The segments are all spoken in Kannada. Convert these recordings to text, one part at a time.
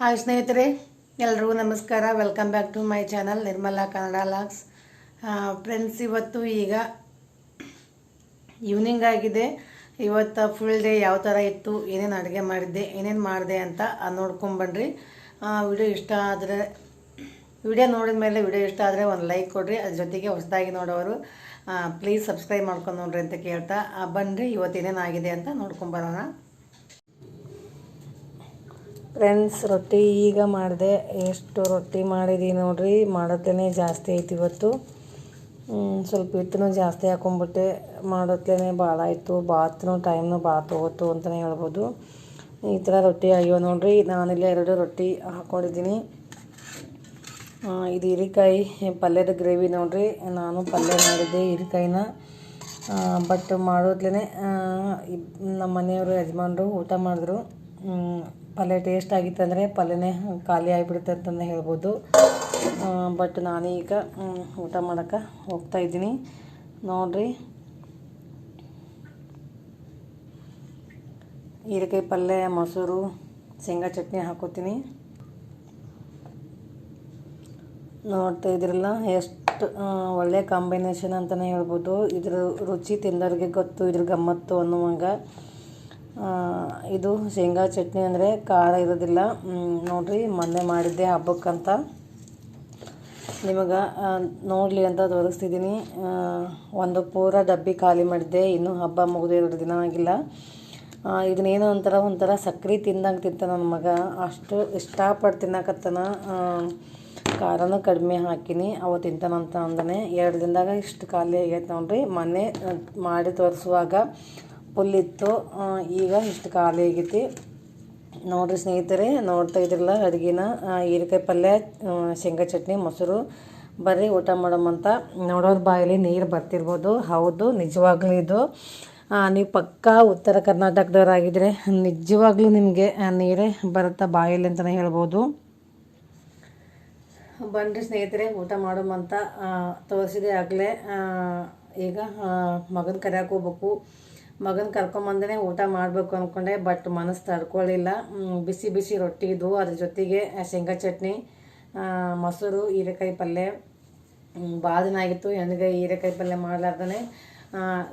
ಹಾಯ್ ಸ್ನೇಹಿತರೆ, ಎಲ್ರಿಗೂ ನಮಸ್ಕಾರ. Welcome back to my channel Nirmala Kannada logs friends ಇವತ್ತು ಈಗ ಈವ್ನಿಂಗ್ ಆಗಿದೆ. ಇವತ್ತು ಫುಲ್ ಡೇ ಯಾವ ಥರ ಇತ್ತು, ಏನೇನು ಅಡುಗೆ ಮಾಡಿದ್ದೆ, ಏನೇನು ಮಾಡಿದೆ ಅಂತ ನೋಡ್ಕೊಂಬನ್ರಿ ವಿಡಿಯೋ ಇಷ್ಟ ಆದರೆ ವಿಡಿಯೋ ನೋಡಿದ ಮೇಲೆ ವಿಡಿಯೋ ಇಷ್ಟ ಆದರೆ ಒಂದು ಲೈಕ್ ಕೊಡಿರಿ. ಅದ್ರ ಜೊತೆಗೆ ಹೊಸದಾಗಿ ನೋಡೋರು ಪ್ಲೀಸ್ ಸಬ್ಸ್ಕ್ರೈಬ್ ಮಾಡ್ಕೊಂಡು ನೋಡ್ರಿ ಅಂತ ಕೇಳ್ತಾ ಬನ್ನಿರಿ ಆಗಿದೆ ಅಂತ ನೋಡ್ಕೊಂಬರೋಣ ಫ್ರೆಂಡ್ಸ್ ರೊಟ್ಟಿ ಈಗ ಮಾಡಿದೆ. ಎಷ್ಟು ರೊಟ್ಟಿ ಮಾಡಿದೀನಿ ನೋಡಿರಿ. ಮಾಡೋತ್ಲೇ ಜಾಸ್ತಿ ಐತಿ ಇವತ್ತು. ಸ್ವಲ್ಪ ಹಿಟ್ಟನ್ನು ಜಾಸ್ತಿ ಹಾಕೊಂಡ್ಬಿಟ್ಟೆ ಮಾಡೋತ್ತೇನೆ, ಭಾಳ ಆಯಿತು. ಬಾತ್ನು ಟೈಮ್ನು ಭಾಳ ತೊಗೋತು ಅಂತಲೇ ಹೇಳ್ಬೋದು. ಈ ಥರ ರೊಟ್ಟಿ ಆಗ್ಯಾವ ನೋಡ್ರಿ. ನಾನಿಲ್ಲ ಎರಡು ರೊಟ್ಟಿ ಹಾಕ್ಕೊಂಡಿದ್ದೀನಿ ಇದು ಹೀರೆಕಾಯಿ ಪಲ್ಯದ ಗ್ರೇವಿ ನೋಡಿರಿ. ನಾನು ಪಲ್ಯ ಮಾಡಿದ್ದೆ ಹೀರೆಕಾಯಿನ. ಬಟ್ ಮಾಡೋದ್ಲೇ ನಮ್ಮ ಮನೆಯವರು ಯಜಮಾನರು ಊಟ ಮಾಡಿದ್ರು. ಪಲ್ಯ ಟೇಸ್ಟ್ ಆಗಿತ್ತಂದರೆ ಪಲ್ಯನೇ ಖಾಲಿ ಆಗಿಬಿಡುತ್ತೆ ಅಂತಂದು ಹೇಳ್ಬೋದು. ಬಟ್ ನಾನೀಗ ಊಟ ಮಾಡೋಕ್ಕೆ ಹೋಗ್ತಾ ಇದ್ದೀನಿ. ನೋಡ್ರಿ. ಹೀರೆಕಾಯಿ ಪಲ್ಯ, ಮೊಸರು, ಶೇಂಗಾ ಚಟ್ನಿ ಹಾಕೋತೀನಿ. ನೋಡ್ತಾ ಇದ್ರಲ್ಲ ಎಷ್ಟು ಒಳ್ಳೆಯ ಒಳ್ಳೆ ಕಾಂಬಿನೇಷನ್ ಅಂತಲೇ ಹೇಳ್ಬೋದು. ಇದ್ರ ರುಚಿ ತಿಂದವ್ರಿಗೆ ಗೊತ್ತು, ಇದ್ರ ಗಮ್ಮತ್ತು ಅನ್ನುವಂಗ. ಇದು ಶೇಂಗಾ ಚಟ್ನಿ ಅಂದರೆ ಖಾರ ಇರೋದಿಲ್ಲ. ನೋಡಿರಿ ಮೊನ್ನೆ ಮಾಡಿದ್ದೆ ಹಬ್ಬಕ್ಕಂತ. ನಿಮಗೆ ನೋಡಲಿ ಅಂತ ತೋರಿಸ್ತಿದ್ದೀನಿ. ಒಂದು ಪೂರ ಡಬ್ಬಿ ಖಾಲಿ ಮಾಡಿದ್ದೆ, ಇನ್ನೂ ಹಬ್ಬ ಮುಗಿದು ಎರಡು ದಿನ ಆಗಿಲ್ಲ. ಇದನ್ನ ಇದನ್ನೇನೋ ಒಂಥರ ಒಂಥರ ಸಕ್ರೆ ತಿಂದಂಗೆ ತಿಂತ ನನ್ನ ಮಗ. ಅಷ್ಟು ಇಷ್ಟಪಟ್ಟು ತಿನ್ನಕತ್ತನ. ಖಾರನೂ ಕಡಿಮೆ ಹಾಕಿನಿ, ಅವ ತಿಂತಾನಂತ ಅಂದನೆ. ಎರಡು ದಿನದಾಗ ಇಷ್ಟು ಖಾಲಿ ಆಗೈತೆ ನೋಡ್ರಿ. ಮೊನ್ನೆ ಮಾಡಿ ತೋರಿಸುವಾಗ ಫುಲ್ ಇತ್ತು ಈಗ ಇಷ್ಟು ಖಾಲಿ ಆಗೈತಿ. ನೋಡಿರಿ ಸ್ನೇಹಿತರೆ, ನೋಡ್ತಾ ಇದ್ರಲ್ಲ ಅಡುಗೆನ. ಹೀರೆಕಾಯಿ ಪಲ್ಯ ಶೇಂಗಾ ಚಟ್ನಿ, ಮೊಸರು. ಬರ್ರಿ ಊಟ ಮಾಡೋಮಂತ ನೋಡೋರ ಬಾಯಲ್ಲಿ ನೀರು ಬರ್ತಿರ್ಬೋದು. ಹೌದು, ನಿಜವಾಗ್ಲೂ ಇದು. ನೀವು ಪಕ್ಕಾ ಉತ್ತರ ಕರ್ನಾಟಕದವರಾಗಿದ್ದರೆ ನಿಜವಾಗ್ಲೂ ನಿಮಗೆ ನೀರೇ ಬರುತ್ತಾ ಬಾಯಲ್ಲಿ ಅಂತಲೇ ಹೇಳ್ಬೋದು. ಬನ್ರಿ ಸ್ನೇಹಿತರೆ, ಊಟ ಮಾಡೋಮಂತ ತೋರಿಸಿದೆ ಆಗಲೇ. ಈಗ ಮಗನ ಕರ್ಯಾಕೆ ಹೋಗ್ಬೇಕು. ಮಗನ ಕರ್ಕೊಂಬಂದೇ ಊಟ ಮಾಡಬೇಕು ಅಂದ್ಕೊಂಡೆ ಬಟ್ ಮನಸ್ಸು ತಡ್ಕೊಳ್ಳಿಲ್ಲ ಬಿಸಿ ಬಿಸಿ ರೊಟ್ಟಿ ಇದ್ವು. ಅದ್ರ ಜೊತೆಗೆ ಶೇಂಗಾ ಚಟ್ನಿ ಮೊಸರು, ಹೀರೆಕಾಯಿ ಪಲ್ಯ. ಭಾಳ ದಿನ ಆಗಿತ್ತು. ಹೀರೆಕಾಯಿ ಪಲ್ಯ ಮಾಡಲಾರ್ದೇ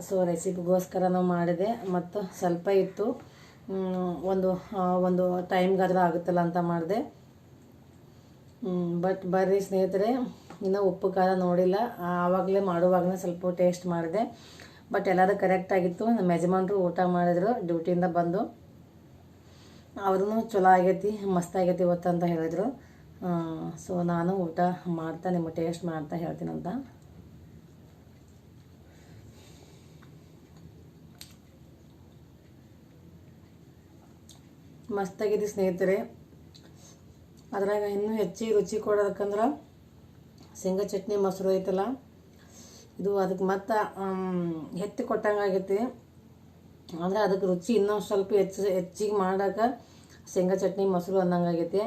ಸೊ ರೆಸಿಪಿಗೋಸ್ಕರನೂ ಮಾಡಿದೆ. ಮತ್ತು ಸ್ವಲ್ಪ ಇತ್ತು. ಒಂದು ಒಂದು ಟೈಮ್ಗಾದ್ರೂ ಆಗುತ್ತಲ್ಲ ಅಂತ ಮಾಡಿದೆ. ಬಟ್ ಬರ್ರಿ ಸ್ನೇಹಿತರೆ, ಇನ್ನೂ ಉಪ್ಪು ಖಾರ ನೋಡಿಲ್ಲ. ಆವಾಗಲೇ ಮಾಡುವಾಗಲೇ ಸ್ವಲ್ಪ ಟೇಸ್ಟ್ ಮಾಡಿದೆ. ಬಟ್ ಎಲ್ಲರೂ ಕರೆಕ್ಟಾಗಿತ್ತು ನಮ್ಮ ಯಜಮಾನ್ರು ಊಟ ಮಾಡಿದ್ರು ಡ್ಯೂಟಿಯಿಂದ ಬಂದು. ಅವ್ರೂ ಚಲೋ ಆಗೈತಿ, ಮಸ್ತ್ ಆಗೈತಿ ಇವತ್ತು ಅಂತ ಹೇಳಿದರು. ಸೊ ನಾನು ಊಟ ಮಾಡ್ತಾ, ನಿಮ್ಮ ಟೇಸ್ಟ್ ಮಾಡ್ತಾ ಹೇಳ್ತೀನಂತ ಮಸ್ತಾಗಿದೆ ಸ್ನೇಹಿತರೆ. ಅದ್ರಾಗ ಇನ್ನೂ ಹೆಚ್ಚಿಗೆ ರುಚಿ ಕೊಡೋದಕ್ಕಂದ್ರೆ ಶೇಂಗಾ ಚಟ್ನಿ ಮೊಸರು ಐತಲ್ಲ. ಇದು ಅದಕ್ಕೆ ಮತ್ತೆ ಎತ್ತಿ ಕೊಟ್ಟಂಗೆ ಆಗೈತಿ. ಅಂದರೆ ಅದಕ್ಕೆ ರುಚಿ ಇನ್ನೊಂದು ಸ್ವಲ್ಪ ಹೆಚ್ಚು, ಹೆಚ್ಚಿಗೆ ಮಾಡೋಕೆ ಶೇಂಗಾ ಚಟ್ನಿ ಮೊಸರು ಅನ್ನಂಗೆ ಆಗೈತಿ.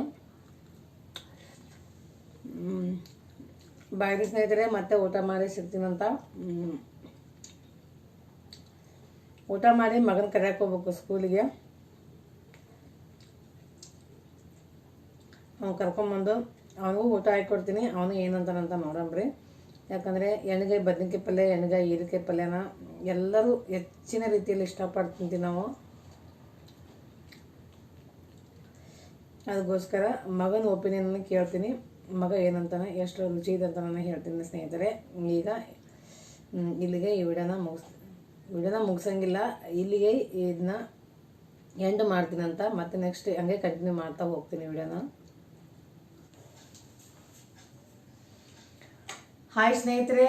ಬಾಯಿ ಸ್ನೇಹಿತರೆ, ಮತ್ತೆ ಊಟ ಮಾಡಿ ಸಿಗ್ತೀನಂತ ಊಟ ಮಾಡಿ ಮಗನ ಕರೆಯಕ್ಕೆ ಹೋಗ್ಬೇಕು ಸ್ಕೂಲಿಗೆ. ಅವ್ನು ಕರ್ಕೊಂಬಂದು, ಅವನಿಗೂ ಊಟ ಹಾಕಿ ಕೊಡ್ತೀನಿ ಅವನು ಏನಂತಾನಂತ ನೋಡಂಬ್ರಿ ಯಾಕಂದರೆ ಎಣ್ಗಾಯಿ ಬದ್ನಿಕಾಯಿ ಪಲ್ಯ ಎಣ್ಗಾಯಿ ಹೀರೆಕಾಯಿ ಪಲ್ಯನ ಎಲ್ಲರೂ ಹೆಚ್ಚಿನ ರೀತಿಯಲ್ಲಿ ಇಷ್ಟಪಟ್ಟು ತಿಂತೀವಿ ನಾವು. ಅದಕ್ಕೋಸ್ಕರ ಮಗನ ಒಪಿನಿಯನ್ ಕೇಳ್ತೀನಿ. ಮಗ ಏನಂತಾನೆ, ಎಷ್ಟು ರುಚಿ ಇದೆ ಅಂತ ನಾನು ಹೇಳ್ತೀನಿ ಸ್ನೇಹಿತರೆ. ಈಗ ಇಲ್ಲಿಗೆ ಈ ವಿಡಿಯೋನ ಮುಗಿಸ್ ವಿಡಿಯೋನ ಮುಗಿಸಂಗಿಲ್ಲ, ಇಲ್ಲಿಗೆ ಇದನ್ನ ಎಂಡ್ ಮಾಡ್ತೀನಂತ ಮತ್ತೆ ನೆಕ್ಸ್ಟ್ ಹಂಗೆ ಕಂಟಿನ್ಯೂ ಮಾಡ್ತಾ ಹೋಗ್ತೀನಿ ವಿಡಿಯೋನ. ಹಾಯ್ ಸ್ನೇಹಿತರೆ,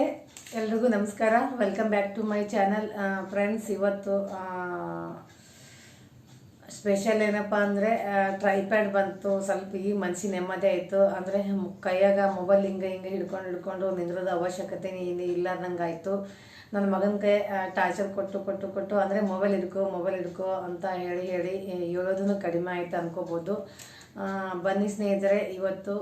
ಎಲ್ರಿಗೂ ನಮಸ್ಕಾರ. Welcome back to my channel friends ಇವತ್ತು ಸ್ಪೆಷಲ್ ಏನಪ್ಪ ಅಂದರೆ ಟ್ರೈಪ್ಯಾಡ್ ಬಂತು. ಸ್ವಲ್ಪ ಈ ಮನಸ್ಸಿ ನೆಮ್ಮದಿ ಆಯಿತು. ಅಂದರೆ ಕೈಯಾಗ ಮೊಬೈಲ್ ಹಿಂಗೆ ಹಿಂಗೆ ಹಿಡ್ಕೊಂಡು ಹಿಡ್ಕೊಂಡು ನಿಂದ್ರದ ಅವಶ್ಯಕತೆ ಏನು ಇಲ್ಲಾರ್ದಂಗೆ ಆಯಿತು. ನನ್ನ ಮಗನ ಕೈ ಟಾರ್ಚರ್ ಕೊಟ್ಟು ಕೊಟ್ಟು ಕೊಟ್ಟು, ಅಂದರೆ ಮೊಬೈಲ್ ಹಿಡ್ಕೊ ಮೊಬೈಲ್ ಹಿಡ್ಕೊ ಅಂತ ಹೇಳಿ ಹೇಳಿ ಹೇಳೋದನ್ನು ಕಡಿಮೆ ಆಯಿತು ಅನ್ಕೋಬೋದು. ಬನ್ನಿ ಸ್ನೇಹಿತರೆ, ಇವತ್ತು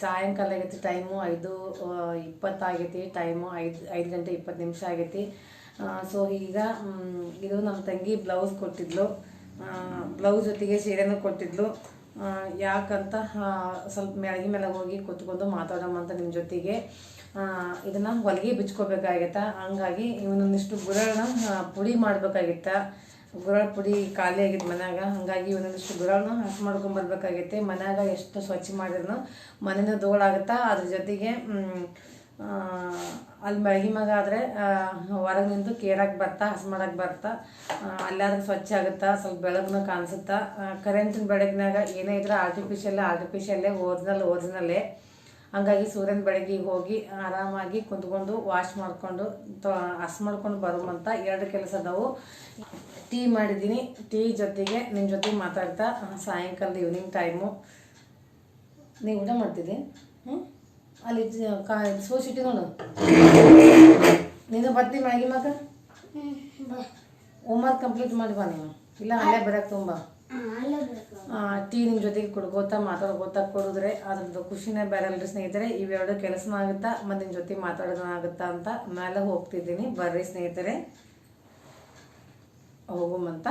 ಸಾಯಂಕಾಲ ಆಗೈತಿ ಟೈಮು ಐದು ಇಪ್ಪತ್ತು ಇಪ್ಪತ್ತಾಗೈತಿ ಟೈಮು ಐದು ಐದು ಗಂಟೆ ಇಪ್ಪತ್ತು ನಿಮಿಷ ಆಗೈತಿ. ಸೊ ಈಗ ಇದು ನಮ್ಮ ತಂಗಿ ಬ್ಲೌಸ್ ಕೊಟ್ಟಿದ್ಲು. ಬ್ಲೌಸ್ ಜೊತೆಗೆ ಸೀರೆನೂ ಕೊಟ್ಟಿದ್ಲು. ಯಾಕಂತ ಸ್ವಲ್ಪ ಮೆಳಗಿ ಮೇಲೆ ಹೋಗಿ ಕೂತ್ಕೊಂಡು ಮಾತಾಡೋಣ ನಿಮ್ಮ ಜೊತೆಗೆ. ಇದನ್ನು ಹೊಲಿಗೆ ಬಿಚ್ಕೋಬೇಕಾಗಿತ್ತ? ಹಂಗಾಗಿ ಇವನೊಂದಿಷ್ಟು ಗುರಳನ್ನ ಪುಡಿ ಮಾಡ್ಬೇಕಾಗಿತ್ತ? ಗುರಳ ಪುಡಿ ಖಾಲಿ ಆಗಿತ್ತು ಮನ್ಯಾಗ, ಹಾಗಾಗಿ ಒಂದೊಂದಿಷ್ಟು ಗುರಳನ್ನ ಹಾಕಿ ಮಾಡ್ಕೊಂಡು ಬರ್ಬೇಕಾಗೈತೆ. ಮನ್ಯಾಗ ಎಷ್ಟು ಸ್ವಚ್ಛ ಮಾಡಿದ್ರು ಮನೇನ ಧೂಳಾಗುತ್ತಾ ಅದ್ರ ಜೊತೆಗೆ ಅಲ್ಲಿ ಮಳಗಿ ಮಗ ಆದರೆ ಹೊರಗೆ ನಿಂತು ಕೇರಕ್ಕೆ ಬರ್ತಾ, ಹಸು ಮಾಡಕ್ಕೆ ಬರ್ತಾ ಅಲ್ಲಾದ್ರೂ ಸ್ವಚ್ಛ ಆಗುತ್ತಾ, ಸ್ವಲ್ಪ ಬೆಳಗ್ನ ಕಾಣಿಸುತ್ತಾ ಕರೆಂಟಿನ ಬೆಳಗಿನಾಗ ಏನೇ ಇದ್ರೆ ಆರ್ಟಿಫಿಷಿಯಲ್ ಆರ್ಟಿಫಿಷಿಯಲ್ಲೇ ಓರಿಜಿನಲ್ ಓರಿಜಿನಲ್ಲೇ ಹಂಗಾಗಿ ಸೂರ್ಯನ ಬೆಳಗ್ಗೆ ಹೋಗಿ ಆರಾಮಾಗಿ ಕುಂತ್ಕೊಂಡು ವಾಶ್ ಮಾಡಿಕೊಂಡು ಮಾಡ್ಕೊಂಡು ಹಸ್ ಮಾಡ್ಕೊಂಡು ಬರುವಂಥ ಎರಡು ಕೆಲಸ ಅದಾವು. ಟೀ ಮಾಡಿದ್ದೀನಿ. ಟೀ ಜೊತೆಗೆ ನಿನ್ನ ಜೊತೆ ಮಾತಾಡ್ತಾ ಸಾಯಂಕಾಲದ ಈವ್ನಿಂಗ್ ಟೈಮು ನೀವು ಊಟ ಮಾಡ್ತಿದ್ದೆ? ಹ್ಞೂ ಅಲ್ಲಿ ಕಾ ಸೋಸಿಟ್ಟು ನೋಡು ನೀನು ಬರ್ತೀನಿ ಮ್ಯಾಗಿ ಮಗ ಹೋಮ್ವರ್ಕ್ ಕಂಪ್ಲೀಟ್ ಮಾಡಿ ಬಾ ನೀನು. ಇಲ್ಲ ಅಲ್ಲೇ ಬರೋಕ್ಕೆ ತುಂಬ. ಟೀ ನಿಮ್ಮ ಜೊತೆಗೆ ಕುಡ್ಕೋತಾ ಮಾತಾಡ್ಕೋತಾ ಕೊಡಿದ್ರೆ ಅದ್ರದ್ದು ಖುಷಿನೇ ಬೇರೆ ಅಲ್ರಿ ಸ್ನೇಹಿತರೆ. ಇವೆರಡು ಕೆಲಸನೂ ಆಗುತ್ತಾ ಮತ್ತು ನಿಮ್ಮ ಜೊತೆ ಮಾತಾಡೋದೂ ಆಗುತ್ತಾ ಅಂತ ಮೇಲೆ ಹೋಗ್ತಿದ್ದೀನಿ. ಬರ್ರಿ ಸ್ನೇಹಿತರೆ. ಹೋಗುಮಂತ?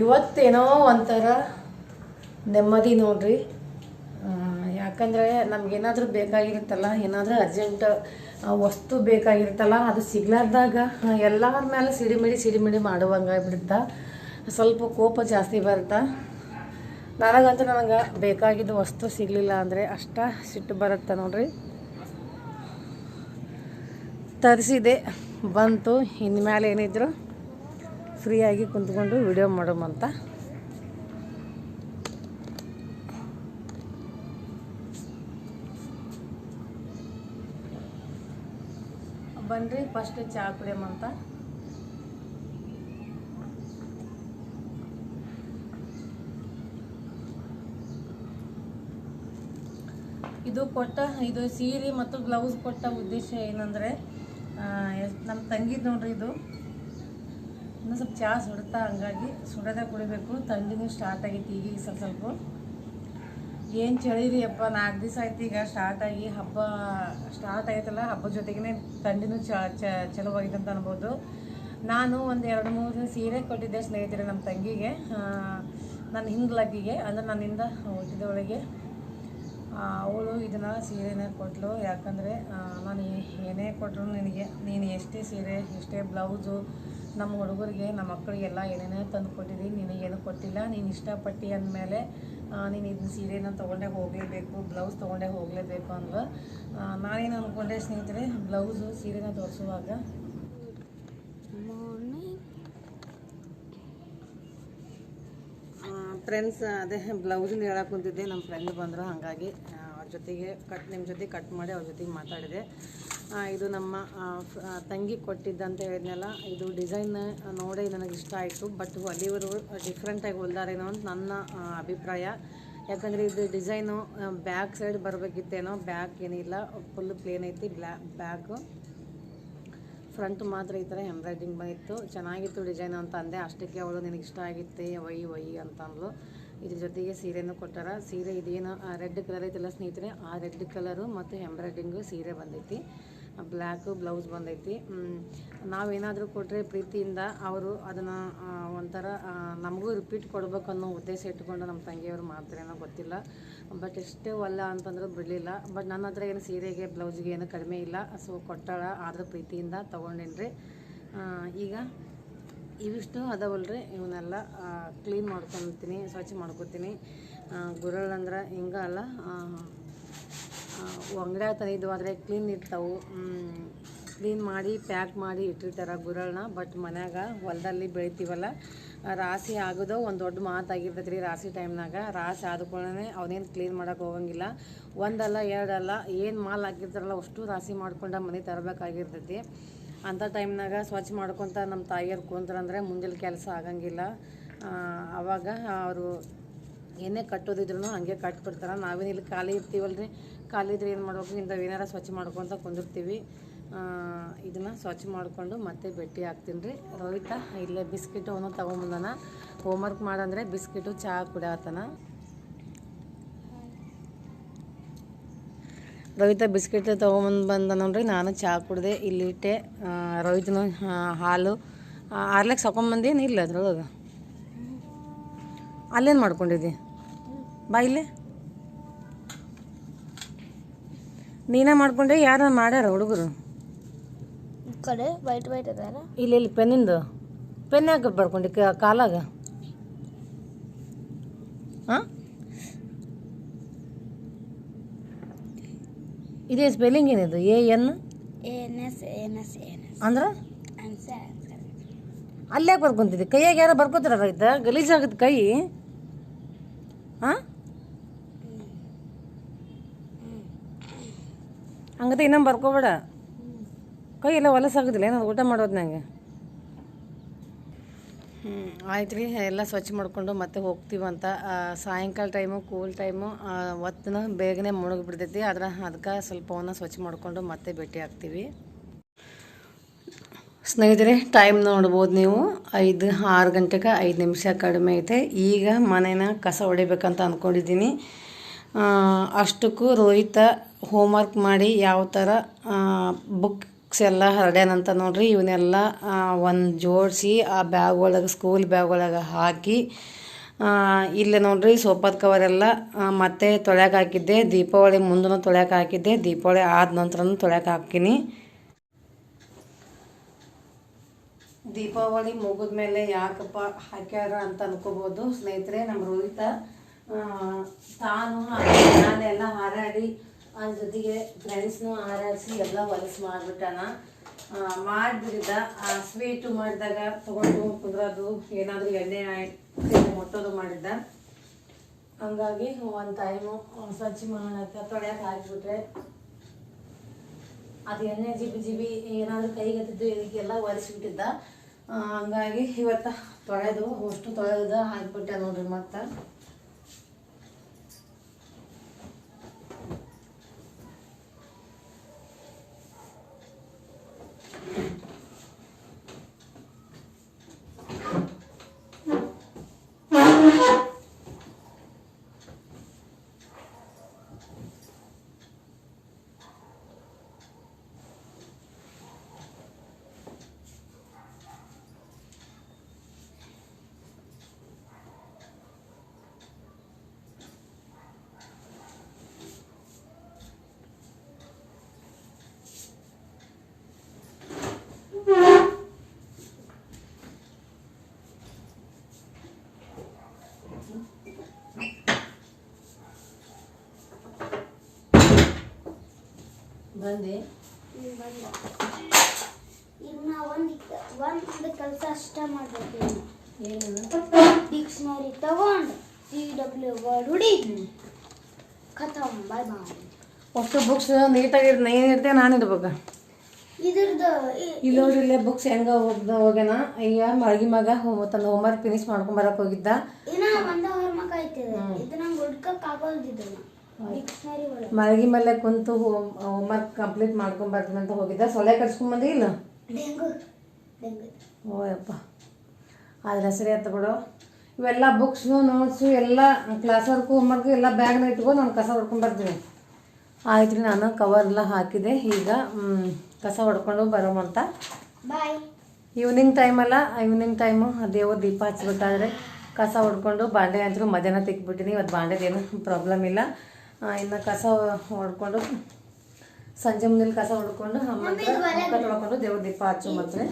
ಇವತ್ತೇನೋ ಒಂಥರ ನೆಮ್ಮದಿ ನೋಡ್ರಿ. ಯಾಕಂದರೆ ನಮ್ಗೇನಾದರೂ ಬೇಕಾಗಿರುತ್ತಲ್ಲ, ಏನಾದರೂ ಅರ್ಜೆಂಟ್ ವಸ್ತು ಬೇಕಾಗಿರುತ್ತಲ್ಲ, ಅದು ಸಿಗ್ಲಾರ್ದಾಗ ಎಲ್ಲರ ಮೇಲೆ ಸಿಡಿಮಿಡಿ ಸಿಡಿಮಿಡಿ ಮಾಡುವಂಗಾಗ್ಬಿಡುತ್ತಾ ಸ್ವಲ್ಪ ಕೋಪ ಜಾಸ್ತಿ ಬರುತ್ತಾ? ನನಗಂತೂ ನನಗೆ ಬೇಕಾಗಿದ್ದ ವಸ್ತು ಸಿಗಲಿಲ್ಲ ಅಂದರೆ ಅಷ್ಟ ಸಿಟ್ಟು ಬರುತ್ತೆ ನೋಡ್ರಿ. ತರಿಸಿದೆ, ಬಂತು ಇನ್ಮೇಲೆ ಏನಿದ್ರು ಫ್ರೀಯಾಗಿ ಕುಂತ್ಕೊಂಡು ವಿಡಿಯೋ ಮಾಡೋಮಂತ ಬನ್ರಿ ಫಸ್ಟ್ ಚಹಾ ಕುಡಿಯಮಂತ ಇದು ಕೊಟ್ಟ, ಇದು ಸೀರೆ ಮತ್ತು ಬ್ಲೌಸ್ ಕೊಟ್ಟ ಉದ್ದೇಶ ಏನಂದರೆ ನಮ್ಮ ತಂಗಿ ನೋಡ್ರಿ ಇದು. ಇನ್ನೂ ಸ್ವಲ್ಪ ಚಹಾ ಸುಡುತ್ತಾ ಹಂಗಾಗಿ ಸುಡೋದೇ ಕುಡಿಬೇಕು. ಥಂಡಿನೂ ಸ್ಟಾರ್ಟ್ ಆಗೈತಿ ಈಗ ಸ್ವಲ್ಪ ಸ್ವಲ್ಪ. ಏನು ಚಳಿ ರೀ ಅಪ್ಪ, ನಾಲ್ಕು ದಿವಸ ಆಯ್ತು ಈಗ ಸ್ಟಾರ್ಟ್ ಆಗಿ ಹಬ್ಬ ಸ್ಟಾರ್ಟ್ ಆಯ್ತಲ್ಲ ಹಬ್ಬದ ಜೊತೆಗೇ ಥಂಡಿನೂ ಚ ಚಲೋವಾಗಿದೆ ಅಂತ ಅನ್ಬೋದು. ನಾನು ಒಂದು ಎರಡು ಮೂರು ಸೀರೆ ಕೊಟ್ಟಿದ್ದೆ ಸ್ನೇಹಿತರೆ ನಮ್ಮ ತಂಗಿಗೆ. ನನ್ನ ಹಿಂದ್ಲಕ್ಕಿಗೆ ಅಂದರೆ ನನ್ನಿಂದ ಹುಟ್ಟಿದವಳಿಗೆ. ಅವಳು ಇದನ್ನು ಸೀರೆನ ಕೊಟ್ಟಳು ಯಾಕಂದರೆ ನಾನು ಏನೇ ಕೊಟ್ಟರು ನಿನಗೆ, ನೀನು ಎಷ್ಟೇ ಸೀರೆ, ಎಷ್ಟೇ ಬ್ಲೌಸು ನಮ್ಮ ಹುಡುಗರಿಗೆ, ನಮ್ಮ ಮಕ್ಕಳಿಗೆಲ್ಲ ಏನೇನೇ ತಂದು ಕೊಟ್ಟಿದ್ದೀನಿ. ನಿನಗೇನು ಕೊಟ್ಟಿಲ್ಲ. ನೀನು ಇಷ್ಟಪಟ್ಟು ಅಂದಮೇಲೆ ನೀನು ಇದನ್ನ ಸೀರೆನ ತೊಗೊಂಡೇ ಹೋಗಲೇಬೇಕು, ಬ್ಲೌಸ್ ತೊಗೊಂಡೇ ಹೋಗಲೇಬೇಕು ಅಂದ್ಲು. ನಾನೇನು ಅಂದ್ಕೊಂಡೆ ಸ್ನೇಹಿತರೆ, ಬ್ಲೌಸು ಸೀರೆನ ತೋರಿಸುವಾಗ ಫ್ರೆಂಡ್ಸ್ ಅದೇ ಬ್ಲೌಸಿಂದ ಹೇಳಕ್ಕೆ ಕುಂತಿದ್ದೆ. ನಮ್ಮ ಫ್ರೆಂಡ್ ಬಂದರು ಹಾಗಾಗಿ. ಅವ್ರ ಜೊತೆಗೆ ಕಟ್ ನಿಮ್ಮ ಜೊತೆ ಕಟ್ ಮಾಡಿ ಅವ್ರ ಜೊತೆಗೆ ಮಾತಾಡಿದೆ. ಇದು ನಮ್ಮ ತಂಗಿ ಕೊಟ್ಟಿದ್ದಂತ ಹೇಳಿದ್ನಲ್ಲ, ಇದು ಡಿಸೈನ್ ನೋಡಿ ನನಗೆ ಇಷ್ಟ ಆಯಿತು. ಬಟ್ ಹೊಲಿಯವರು ಡಿಫ್ರೆಂಟಾಗಿ ಹೊಲ್ದಾರೇನೋ ಅಂತ ನನ್ನ ಅಭಿಪ್ರಾಯ. ಯಾಕಂದರೆ ಇದು ಡಿಸೈನು ಬ್ಯಾಕ್ ಸೈಡ್ ಬರಬೇಕಿತ್ತೇನೋ ಬ್ಯಾಕ್ ಏನಿಲ್ಲ ಫುಲ್ ಪ್ಲೇನ್ ಐತಿ ಬ್ಲ್ಯಾ ಬ್ಯಾಕು ಫ್ರಂಟ್ ಮಾತ್ರ ಈ ಥರ ಎಂಬ್ರಾಯ್ಡಿಂಗ್ ಬಂದಿತ್ತು. ಚೆನ್ನಾಗಿತ್ತು ಡಿಸೈನ್ ಅಂತ ಅಂದೆ. ಅಷ್ಟಕ್ಕೆ ಅವಳು ನಿನಗೆ ಇಷ್ಟ ಆಗಿತ್ತೆ, ವೈ ವೈ ಅಂತ ಅಂದ್ಲು. ಇದ್ರ ಜೊತೆಗೆ ಸೀರೆನೂ ಕೊಟ್ಟಾರ. ಸೀರೆ ಇದೇನು ರೆಡ್ ಕಲರ್ ಐತಲ್ಲ ಸ್ನೇಹಿತರೆ, ಆ ರೆಡ್ ಕಲರು ಮತ್ತು ಎಂಬ್ರಾಯ್ಡಿಂಗು ಸೀರೆ ಬಂದೈತಿ. ಬ್ಲ್ಯಾಕು, ಬ್ಲೌಸ್ ಬಂದೈತಿ. ನಾವೇನಾದರೂ ಕೊಟ್ಟರೆ ಪ್ರೀತಿಯಿಂದ ಅವರು ಅದನ್ನು ಒಂಥರ ನಮಗೂ ರಿಪೀಟ್ ಕೊಡ್ಬೇಕು ಅನ್ನೋ ಉದ್ದೇಶ ಇಟ್ಕೊಂಡು ನಮ್ಮ ತಂಗಿಯವರು ಮಾಡ್ತಾರೇನೋ ಗೊತ್ತಿಲ್ಲ. ಬಟ್ ಎಷ್ಟೇ ಒಲ್ಲ ಅಂತಂದರೂ ಬಿಡಲಿಲ್ಲ. ಬಟ್ ನನ್ನ ಹತ್ರ ಏನು ಸೀರೆಗೆ, ಬ್ಲೌಸ್ಗೆ ಏನು ಕಡಿಮೆ ಇಲ್ಲ. ಸೊ ಕೊಟ್ಟಾಳ, ಆದರೂ ಪ್ರೀತಿಯಿಂದ ತೊಗೊಂಡೇನ್ರಿ. ಈಗ ಇವಿಷ್ಟು ಅದಾವಲ್ರಿ. ಇವನ್ನೆಲ್ಲ ಕ್ಲೀನ್ ಮಾಡ್ಕೊತೀನಿ, ಸ್ವಚ್ಛ ಮಾಡ್ಕೊತೀನಿ. ಗುರಳಂದ್ರೆ ಹಿಂಗ ಅಲ್ಲ ಅಂಗಡಿಯಾಗ ತಂದಿದ್ದು ಆದರೆ ಕ್ಲೀನ್ ಇರ್ತಾವೆ. ಕ್ಲೀನ್ ಮಾಡಿ ಪ್ಯಾಕ್ ಮಾಡಿ ಇಟ್ಟಿರ್ತಾರೆ ಗುರಳನ್ನ ಬಟ್ ಮನ್ಯಾಗ ಹೊಲದಲ್ಲಿ ಬೆಳಿತೀವಲ್ಲ ರಾಸಿ ಆಗೋದು ಒಂದು ದೊಡ್ಡ ಮಾತಾಗಿರ್ತೈತೆ ರೀ ರಾಸಿ ಟೈಮ್ನಾಗ ರಾಶಿ ಆದ್ಕೊಳ್ಳೆ ಅವನೇನು ಕ್ಲೀನ್ ಮಾಡೋಕೆ ಹೋಗಂಗಿಲ್ಲ. ಒಂದಲ್ಲ, ಎರಡಲ್ಲ, ಏನು ಮಾಲ್ ಹಾಕಿರ್ತಾರಲ್ಲ ಅಷ್ಟು ರಾಸಿ ಮಾಡ್ಕೊಂಡು ಮನೆ ತರಬೇಕಾಗಿರ್ತೈತಿ. ಅಂಥ ಟೈಮ್ನಾಗ ಸ್ವಚ್ಛ ಮಾಡ್ಕೊತ ನಮ್ಮ ತಾಯಿಯರು ಕುಂತ್ರಂದ್ರೆ ಮುಂಜಾನೆ ಕೆಲಸ ಆಗಂಗಿಲ್ಲ. ಆವಾಗ ಅವರು ಏನೇ ಕಟ್ಟೋದಿದ್ರು ಹಂಗೆ ಕಟ್ಬಿಡ್ತಾರೆ. ನಾವೇನು ಇಲ್ಲಿ ಖಾಲಿ ಇರ್ತೀವಲ್ರಿ? ಖಾಲಿ ಇದ್ರೆ ಏನು ಮಾಡಬೇಕು? ಇಂಥವು ಏನಾರ ಸ್ವಚ್ಛ ಮಾಡ್ಕೊತ ಕುಂದಿರ್ತೀವಿ. ಇದನ್ನು ಸ್ವಚ್ಛ ಮಾಡಿಕೊಂಡು ಮತ್ತೆ ಭೇಟಿ ಹಾಕ್ತೀನಿ ರೀ. ರೋಹಿತ, ಇಲ್ಲೇ ಬಿಸ್ಕಿಟು ಅವನು ಹೋಮ್ ಹೋಮ್ವರ್ಕ್ ಮಾಡಂದ್ರೆ ಬಿಸ್ಕಿಟು ಚಹಾ ಕುಡಿಯತ್ತಾನ ರೋಹಿತ ಬಿಸ್ಕಿಟ್ ತೊಗೊಂಬಂದು ನೋಡ್ರಿ, ನಾನು ಚಹಾ ಕುಡ್ದೆ ಇಲ್ಲಿಟ್ಟೆ ರೋಹಿತನು ಹಾಲು. ಆರ್ಲೆಕ್ಸ್ ಹಾಕೊಂಬಂದೇನು ಇಲ್ಲ ಅದ್ರೊಳಗೆ? ಅಲ್ಲೇನು ಮಾಡ್ಕೊಂಡಿದ್ದೆ? ಬಾ ಇಲ್ಲೇ. ನೀನೇ ಮಾಡ್ಕೊಂಡೆ ಯಾರು ಮಾಡ್ಯಾರ ಹುಡುಗರು? ಕಡೆ ವೈಟ್ ವೈಟ್ ಅದಾರ. ಇಲ್ಲಿ ಇಲ್ಲಿ ಪೆನ್ನಿಂದು ಪೆನ್ ಯಾಕೆ ಬರ್ಕೊಂಡಿ ಕಾಲಾಗ? ಹಾಂ? ಇದೇ ಸ್ಪೆಲ್ಲಿಂಗ್ ಏನಿದು? A N? N S N S N S. ಅಂದ್ರೆ? ಅಲ್ಲೇ ಬರ್ಕೊಂತಿದ್ದೆ? ಕೈಯಾಗ ಯಾರೋ ಬರ್ಕೋತಾರ ರೈತ? ಗಲೀಜಾಗತ್ತೆ ಕೈ. ಹಾಂ? ಹಂಗತೆ ಇನ್ನೊಂದು ಬರ್ಕೋಬೇಡ. ಕೈ ಎಲ್ಲ ಹೊಲಸಾಗೋದಿಲ್ಲ, ಏನಾದ್ರು ಊಟ ಮಾಡೋದು ನನಗೆ ಹ್ಞೂ ಆಯ್ತು ರೀ, ಎಲ್ಲ ಸ್ವಚ್ಛ ಮಾಡಿಕೊಂಡು ಮತ್ತೆ ಹೋಗ್ತೀವಂತ ಸಾಯಂಕಾಲ ಟೈಮು ಕೂಲ್ ಟೈಮು ಒತ್ತನ ಬೇಗನೆ ಮುಳುಗಿಬಿಡ್ತೈತಿ. ಆದ್ರೆ ಅದಕ್ಕೆ ಸ್ವಲ್ಪ ಅವನ್ನ ಸ್ವಚ್ಛ ಮಾಡಿಕೊಂಡು ಮತ್ತೆ ಭೇಟಿ ಆಗ್ತೀವಿ. ಸ್ನೇಹಿತರೆ ಟೈಮ್ ನೋಡ್ಬೋದು ನೀವು. ಐದು, ಆರು ಗಂಟೆಗೆ ಐದು ನಿಮಿಷ ಕಡಿಮೆ ಐತೆ. ಈಗ ಮನೇನ ಕಸ ಹೊಡಿಬೇಕಂತ ಅಂದ್ಕೊಂಡಿದ್ದೀನಿ ಅಷ್ಟಕ್ಕೂ ರೋಹಿತ ಹೋಮ್ವರ್ಕ್ ಮಾಡಿ ಯಾವ ಥರ ಬುಕ್ಸ್ ಎಲ್ಲ ಹರಡ್ಯಾನಂತ ನೋಡ್ರಿ, ಇವನ್ನೆಲ್ಲ ಒಂದು ಜೋಡಿಸಿ ಆ ಬ್ಯಾಗ್ ಒಳಗೆ ಸ್ಕೂಲ್ ಬ್ಯಾಗ್ ಒಳಗೆ ಹಾಕಿ ಇಲ್ಲಿ ನೋಡ್ರಿ ಸೋಫಾದ ಕವರೆಲ್ಲ ಮತ್ತೆ ತೊಳ್ಯಾಕೆ ಹಾಕಿದ್ದೆ, ದೀಪಾವಳಿ ಮುಂದೂ ತೊಳ್ಯಾಕೆ ಹಾಕಿದ್ದೆ, ದೀಪಾವಳಿ ಆದ ನಂತರನೂ ತೊಳ್ಯಾಕೆ ಹಾಕ್ತೀನಿ. ದೀಪಾವಳಿ ಮುಗಿದ ಮೇಲೆ ಯಾಕಪ್ಪ ಹಾಕ್ಯಾರ ಅಂತ ಅನ್ಕೋಬೋದು. ಸ್ನೇಹಿತರೆ ನಮ್ಮ ರೋಹಿತ ತಾನು ಎಲ್ಲ ಹಾರಾಡಿ ಅದ್ರ ಜೊತೆಗೆ ಫ್ರೆಂಡ್ಸ್ನು ಹಾರಾಡಿಸಿ ಎಲ್ಲ ಹೊಲಸು ಮಾಡಿಬಿಟ್ಟಾನ. ಮಾಡಿದ್ರಿಂದ ಆ ಸ್ವೀಟು ಮಾಡಿದಾಗ ತೊಗೊಂಡು ಕುದ್ರೋದು ಏನಾದರೂ ಎಣ್ಣೆ ಮುಟ್ಟೋದು ಮಾಡಿದ್ದ. ಹಂಗಾಗಿ ಒಂದು ಟೈಮು ಸ್ವಚ್ಛ ಮಾಡಕ್ಕೆ ತೊಳೆಯಕ್ಕೆ ಹಾಕಿಬಿಟ್ರೆ ಅದು ಎಣ್ಣೆ ಜಿಬಿ ಜಿಬಿ ಏನಾದರೂ ಕೈಗೆತ್ತಿದ್ದು ಇದಕ್ಕೆಲ್ಲ ಒರೆಸಿಬಿಟ್ಟಿದ್ದ. ಆ, ಹಂಗಾಗಿ ಇವತ್ತು ತೊಳೆದು ಅಷ್ಟು ತೊಳೆದು ಹಾಕಿಬಿಟ್ಟೆ ನೋಡ್ರಿ ಮತ್ತೆ. ಬಂದು. ಈಗ ಒಂದು ಒಂದು ಕೆಲಸ ಅಷ್ಟ ಮಾಡ್ಬೇಕು. ಏನು? ಡಿಕ್ಷನರಿ ತಗೊಂಡು ಸಿ ಡಬ್ಲ್ಯೂ ವರ್ಡ್ ಹುಡಿ. ಖತಮ್ ಬಾಯ್ ಬಾಯ್ ಒಟ್ಟು ಬುಕ್ಸ್ ನೀಟಾಗಿ ನೀನು ಇರ್ತೇವೆ ನಾನು ಇದ್ರದ್ದು ಇಲ್ಲಿ ನೋಡ್ರಿ ಇಲ್ಲೇ ಬುಕ್ಸ್ ಹೆಂಗ ಹೋಗ್ದ ಹೋಗ್ಯಾನ? ಈಗ ಮಳಗಿ ಮಗ ತನ್ನ ಹೋಮ್ವರ್ಕ್ ಫಿನಿಶ್ ಮಾಡ್ಕೊಂಡ್ ಬರಕ್ ಹೋಗಿದ್ದ. ಮಳಗಿ ಮೇಲೆ ಕುಂತು ಹೋಮ್ವರ್ಕ್ ಕಂಪ್ಲೀಟ್ ಮಾಡ್ಕೊಂಡ್ ಬರ್ತೀನಿ ಅಂತ ಹೋಗಿದ್ದ. ಸೊಲೆ ಕರ್ಸ್ಕೊಂಡ್ ಬಂದಿ ಇಲ್ಲ? ಓಯಪ್ಪ ಆದ್ರೆ ಸರಿ ಆಯ್ತು ಬಿಡು. ಇವೆಲ್ಲ ಬುಕ್ಸು ನೋಟ್ಸು ಎಲ್ಲ ಕ್ಲಾಸ್ ವರ್ಕು ಹೋಮ್ವರ್ಕು ಎಲ್ಲ ಬ್ಯಾಗ್ನ ಇಟ್ಕೊಂಡು ನಾನು ಕಸ ಹೊಡ್ಕೊಂಡ್ ಬರ್ತೀನಿ. ಆಯ್ತು ರೀ ನಾನು ಕವರ್ ಎಲ್ಲ ಹಾಕಿದೆ. ಈಗ ಕಸ ಹೊಡ್ಕೊಂಡು ಬರೋಮಂತ ಬಾಯ್ ಈವ್ನಿಂಗ್ ಟೈಮಲ್ಲ ಈವ್ನಿಂಗ್ ಟೈಮು ದೇವ್ರ ದೀಪ ಹಚ್ಬೇಕಾದ್ರೆ ಕಸ ಹೊಡ್ಕೊಂಡು ಬಾಂಡೆ ಅಂತೂ ಮಧ್ಯಾಹ್ನ ತೆಗ್ಬಿಟ್ಟಿನಿ ಇವತ್ತು ಬಾಂಡೆದೇನು ಪ್ರಾಬ್ಲಮ್ ಇಲ್ಲ. ಇನ್ನು ಕಸ ಹೊಡ್ಕೊಂಡು ಸಂಜೆ ಮುಂದಿನ ಕಸ ಹೊಡ್ಕೊಂಡು ಅಮ್ಮ ತೊಳ್ಕೊಂಡು ದೇವ್ರ ದೀಪ ಹಚ್ಚು ಮತ್ತೆ.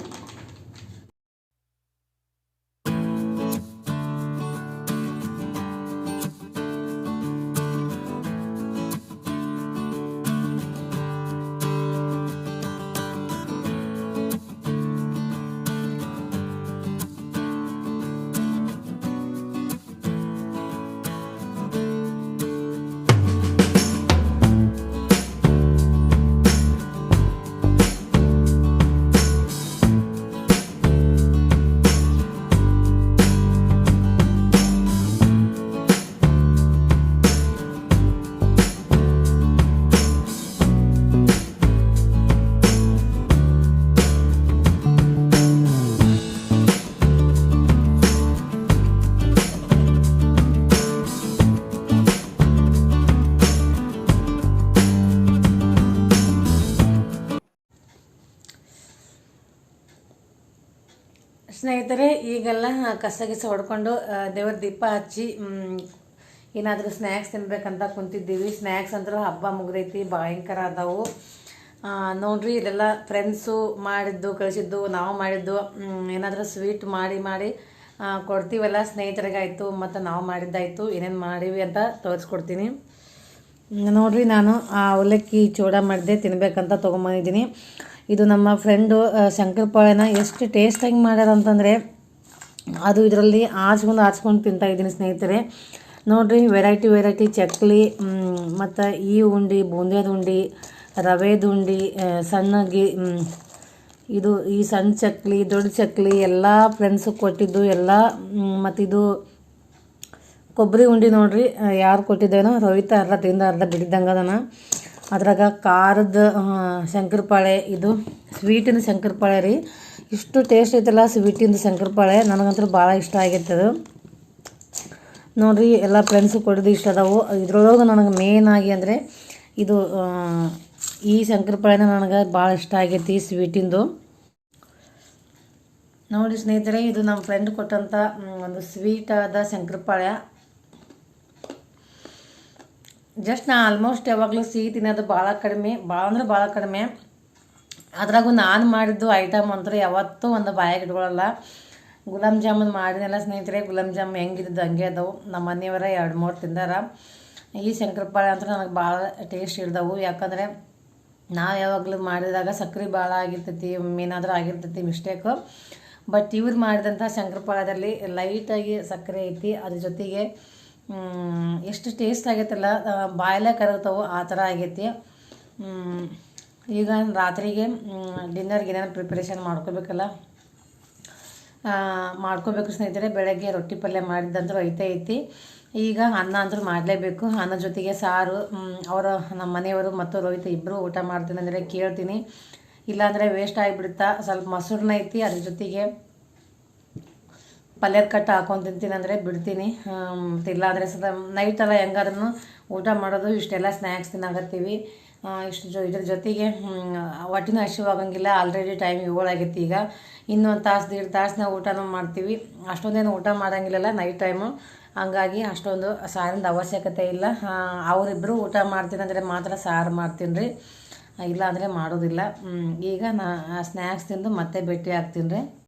ಸ್ನೇಹಿತರೆ, ಈಗೆಲ್ಲ ಕಸ ಗಿಸ ಹೊಡ್ಕೊಂಡು ದೇವ್ರ ದೀಪ ಹಚ್ಚಿ ಏನಾದರೂ ಸ್ನ್ಯಾಕ್ಸ್ ತಿನ್ಬೇಕಂತ ಕುಂತಿದ್ದೀವಿ. ಸ್ನ್ಯಾಕ್ಸ್ ಅಂದ್ರೆ ಹಬ್ಬ ಮುಗ್ದೈತಿ, ಭಯಂಕರ ಅದಾವು. ನೋಡ್ರಿ, ಇದೆಲ್ಲ ಫ್ರೆಂಡ್ಸು ಮಾಡಿದ್ದು, ಕಳಿಸಿದ್ದು, ನಾವು ಮಾಡಿದ್ದು ಏನಾದರೂ ಸ್ವೀಟ್ ಮಾಡಿ ಮಾಡಿ ಕೊಡ್ತೀವಲ್ಲ ಸ್ನೇಹಿತರಿಗಾಯಿತು, ಮತ್ತು ನಾವು ಮಾಡಿದ್ದಾಯಿತು, ಏನೇನು ಮಾಡೀವಿ ಅಂತ ತೋರಿಸ್ಕೊಡ್ತೀನಿ. ನೋಡ್ರಿ, ನಾನು ಆ ಅವಲಕ್ಕಿ ಚೂಡ ಮಾಡಿದೆ ತಿನ್ಬೇಕಂತ ತೊಗೊಂಬಂದಿದ್ದೀನಿ. ಇದು ನಮ್ಮ ಫ್ರೆಂಡು ಶಂಕರಪಾಳೆನ ಎಷ್ಟು ಟೇಸ್ಟಾಗಿ ಮಾಡ್ಯಾರ ಅಂತಂದರೆ, ಅದು ಇದರಲ್ಲಿ ಆಚ್ಕೊಂಡು ಆಚ್ಕೊಂಡು ತಿಂತಾ ಇದ್ದೀನಿ ಸ್ನೇಹಿತರೆ. ನೋಡಿರಿ ವೆರೈಟಿ ವೆರೈಟಿ ಚಕ್ಲಿ ಮತ್ತು ಈ ಉಂಡಿ, ಬೂಂದಿಯದ ಉಂಡಿ, ರವೆದ ಉಂಡಿ ಸಣ್ಣಗೆ ಸಣ್ಣ ಇದು ಈ ಸಣ್ಣ ಚಕ್ಲಿ, ದೊಡ್ಡ ಚಕ್ಲಿ, ಎಲ್ಲ ಫ್ರೆಂಡ್ಸಿಗೆ ಕೊಟ್ಟಿದ್ದು, ಎಲ್ಲ ಮತ್ತಿದು ಕೊಬ್ಬರಿ ಉಂಡಿ ನೋಡ್ರಿ ಯಾರು ಕೊಟ್ಟಿದ್ದೇನೋ ರವಿತಾ ಅರ್ಧ ತಿಂದ ಅರ್ಧ ಬಿಡಿದಂಗೆ ಅದ್ರಾಗ ಖಾರದ ಶಂಕರಪಾಳೆ ಇದು ಸ್ವೀಟಿನ ಶಂಕರಪಾಳೆ ರೀ. ಇಷ್ಟು ಟೇಸ್ಟ್ ಐತಲ್ಲ ಸ್ವೀಟಿಂದು ಶಂಕರಪಾಳೆ. ನನಗಂತೂ ಭಾಳ ಇಷ್ಟ ಆಗೈತೆ ಅದು ನೋಡ್ರಿ, ಎಲ್ಲ ಫ್ರೆಂಡ್ಸು ಕೊಡೋದು ಇಷ್ಟ ಅದಾವು. ಇದ್ರೊಳಗೆ ನನಗೆ ಮೇನ್ ಆಗಿ ಅಂದರೆ ಇದು ಈ ಶಂಕರಪಾಳೆನ ನನಗೆ ಭಾಳ ಇಷ್ಟ ಆಗೈತಿ ಸ್ವೀಟಿಂದು ನೋಡಿ ಸ್ನೇಹಿತರೆ, ಇದು ನಮ್ಮ ಫ್ರೆಂಡ್ ಕೊಟ್ಟಂಥ ಒಂದು ಸ್ವೀಟಾದ ಆದ ಶಂಕರಪಾಳ್ಯ ಜಸ್ಟ್ ನಾ ಆಲ್ಮೋಸ್ಟ್ ಯಾವಾಗಲೂ ಸಿಹಿ ತಿನ್ನೋದು ಭಾಳ ಕಡಿಮೆ, ಭಾಳ ಅಂದ್ರೆ ಭಾಳ ಕಡಿಮೆ. ಅದ್ರಾಗೂ ನಾನು ಮಾಡಿದ್ದು ಐಟಮ್ ಅಂತೂ ಯಾವತ್ತೂ ಒಂದು ಬಾಯಾಗ ಇಟ್ಕೊಳ್ಳಲ್ಲ ಗುಲಾಬ್ ಜಾಮೂನ್ ಮಾಡಿದೆಲ್ಲ ಸ್ನೇಹಿತರೆ, ಗುಲಾಬ್ ಜಾಮೂನ್ ಹೆಂಗಿದ್ದು ಹಂಗೆ ಅದಾವು. ನಮ್ಮ ಮನೆಯವರ ಎರಡು ಮೂರು ತಿಂದಾರ. ಈ ಶಂಕರಪಾಳೆ ಅಂತೂ ನನಗೆ ಭಾಳ ಟೇಸ್ಟ್ ಇರ್ದವು. ಯಾಕಂದರೆ ನಾವು ಯಾವಾಗಲೂ ಮಾಡಿದಾಗ ಸಕ್ಕರೆ ಭಾಳ ಆಗಿರ್ತೈತಿ, ಏನಾದರೂ ಆಗಿರ್ತೈತಿ ಮಿಸ್ಟೇಕು ಬಟ್ ಇವ್ರು ಮಾಡಿದಂಥ ಶಂಕರಪಾಳದಲ್ಲಿ ಲೈಟಾಗಿ ಸಕ್ಕರೆ ಐತಿ. ಅದ್ರ ಜೊತೆಗೆ ಎಷ್ಟು ಟೇಸ್ಟ್ ಆಗೈತಲ್ಲ ಬಾಯಲ್ಲೇ ಕರಗ್ತಾವೋ ಆ ಥರ ಆಗೈತಿ. ಈಗ ರಾತ್ರಿಗೆ ಡಿನ್ನರ್ಗೆ ಏನಾರು ಪ್ರಿಪ್ರೇಷನ್ ಮಾಡ್ಕೋಬೇಕಲ್ಲ. ಮಾಡ್ಕೋಬೇಕು ಸ್ನೇಹಿತರೆ, ಬೆಳಗ್ಗೆ ರೊಟ್ಟಿ ಪಲ್ಯ ಮಾಡಿದ್ದಂತೂ ಐತೆ ಐತಿ. ಈಗ ಅನ್ನ ಅಂದರೂ ಮಾಡಲೇಬೇಕು. ಅನ್ನ ಜೊತೆಗೆ ಸಾರು ಅವರ ನಮ್ಮ ಮನೆಯವರು ಮತ್ತು ರೋಹಿತ ಇಬ್ಬರು ಊಟ ಮಾಡ್ತೀನಿ ಅಂದರೆ ಕೇಳ್ತೀನಿ. ಇಲ್ಲಾಂದರೆ ವೇಸ್ಟ್ ಆಗಿಬಿಡುತ್ತಾ, ಸ್ವಲ್ಪ ಮೊಸರನ್ನ ಐತಿ, ಅದ್ರ ಜೊತೆಗೆ ಪಲ್ಯದ ಕಟ್ಟು ಹಾಕೊಂಡು ತಿಂತೀನಿ ಅಂದರೆ ಬಿಡ್ತೀನಿ. ಇಲ್ಲಾಂದರೆ ಸದ ನೈಟ್ ಎಲ್ಲ ಹೆಂಗಾದ್ರೂ ಊಟ ಮಾಡೋದು ಇಷ್ಟೆಲ್ಲ ಸ್ನ್ಯಾಕ್ಸ್ ತಿನ್ನಾಕತ್ತೀವಿ. ಆ, ಇಷ್ಟು ಜೊ ಇದ್ರ ಜೊತೆಗೆ ಒಟ್ಟಿನೂ ಹಸಿವಾಗಂಗಿಲ್ಲ ಆಲ್ರೆಡಿ ಟೈಮ್ ಏಳಾಗೈತಿ ಈಗ. ಇನ್ನೊಂದು ತಾಸು ದೀಡ್ ತಾಸನ್ನ ಊಟನೂ ಮಾಡ್ತೀವಿ. ಅಷ್ಟೊಂದೇನು ಊಟ ಮಾಡೋಂಗಿಲ್ಲಲ್ಲ ನೈಟ್ ಟೈಮು ಹಂಗಾಗಿ ಅಷ್ಟೊಂದು ಸಾರಿನ ಅವಶ್ಯಕತೆ ಇಲ್ಲ. ಅವರಿಬ್ಬರು ಊಟ ಮಾಡ್ತೀನಿ ಅಂದರೆ ಮಾತ್ರ ಸಾರು ಮಾಡ್ತೀನಿ ರೀ. ಇಲ್ಲಾಂದರೆ ಮಾಡೋದಿಲ್ಲ. ಈಗ ನಾ ಸ್ನ್ಯಾಕ್ಸ್ ತಿಂದು ಮತ್ತೆ ಭೇಟಿ ಆಗ್ತೀನಿ ರೀ.